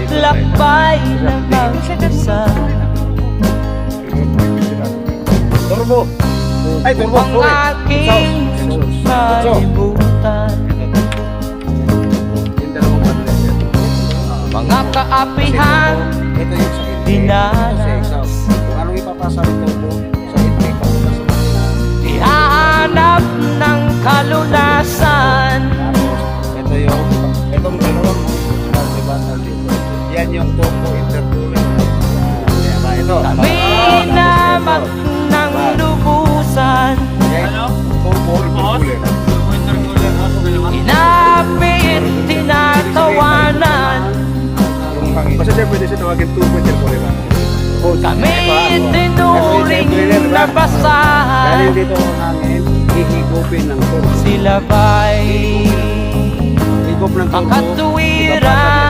naglakbay na mag-isa Turbo. Ay, turbo. Ang aking yan. Mga kaapihan. Dinanas. Anong ipapasa ng turbo sa intake, papunta sa makina. Ihahanap ng kalunasan dito. Yan yung turbo intercooler. Kaya ba, ito. Kami na mag ng lubusan Yan, turbo intercooler. Inapit, tinatawanan Yung pangin. Basta siya pwede siya tawagin turbo intercooler. Kami tinuring na Dahil basahan dito ang hangin, hihigupin ng turbo. Sila ba'y Higop